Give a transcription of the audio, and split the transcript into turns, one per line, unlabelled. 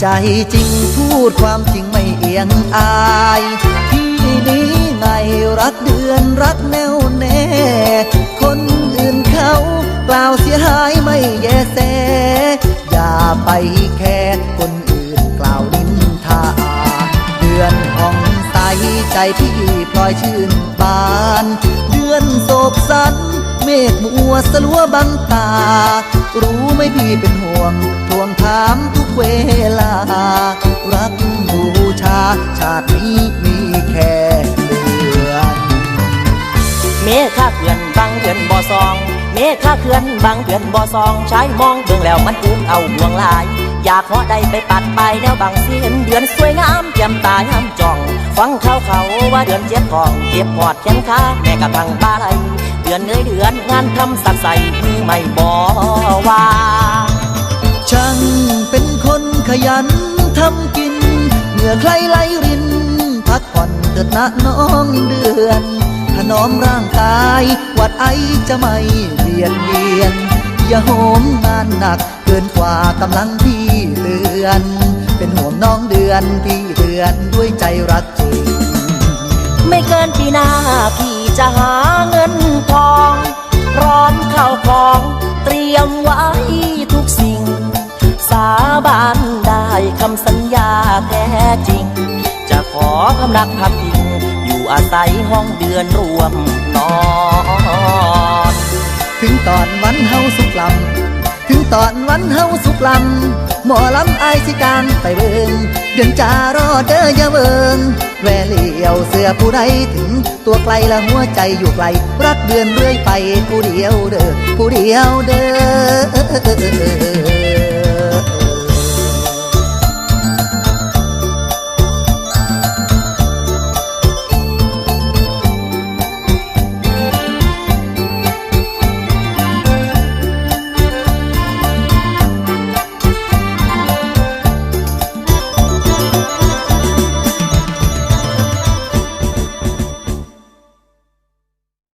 ใจจริงพูดความจริงไม่เอียงอายพี่นี้ไงรักเดือนรักแน่วแน่ คนอื่นเขากล่าวเสียหายไม่แยแส อย่าไปแค่คนอื่นกล่าวนินทา เดือนห้องใสใจพี่พลอยชื่นบาน เดือนโศกสัน เมฆมัวสลัวบังตา รู้ไหมพี่เป็นห่วง ทวงถามทุกเวลา รักบูชา ชาตินี้มีแค่เดือน
เมฆข้าเขื่อนบังเขื่อนบ่อซอง เมฆข้าเขื่อนบังเขื่อนบ่อซอง ใช้มองเบิ่งแล้วมันอุ้มเอาห่วงลาย อยากขอได้ไปปัดไปแล้วบางสิเห็นเดือนสวยงามแจ่มตายามจ่อง ฟังเขาเขาว่าเดือนเจ็บทองเจ็บปอดแขนขาแม่กระทั่งบาไหล ดือนเอ้ยเดือนงานทำสักใส่มือไม่บ่ว่า
ช่างเป็นคนขยันทำกินเหงื่อใครไหลริน พักผ่อนเถิดนะน้องเดือนถนอมร่างกายหวัดไอจะไม่เบียดเบียน อย่าโหมงานหนักเกินกว่ากำลังพี่เดือน เป็นห่วงน้องเดือนพี่เดือนด้วยใจรักจริง
ไม่เกินปีหน้าพี่ จะหาเงินทอง พร้อมข้าวของเตรียมไว้ทุกสิ่ง สาบานได้คำสัญญาแท้จริง จะขอคำนักพักพิงอยู่อาศัยห้องเดือนรวมนอน
ถึงตอนวันเฮาสุกลำถึงตอนวันเฮาสุกลำหมอลำไอสิกางไปเบิงเดือนจารอเด้ออย่าเบิงแวเหลี ยวเสือผู้ใดถึง ตัวไกลและหัวใจอยู่ไกล รักเดือนเรื่อยไปผู้เดียวเด้อผู้เดียวเด้อ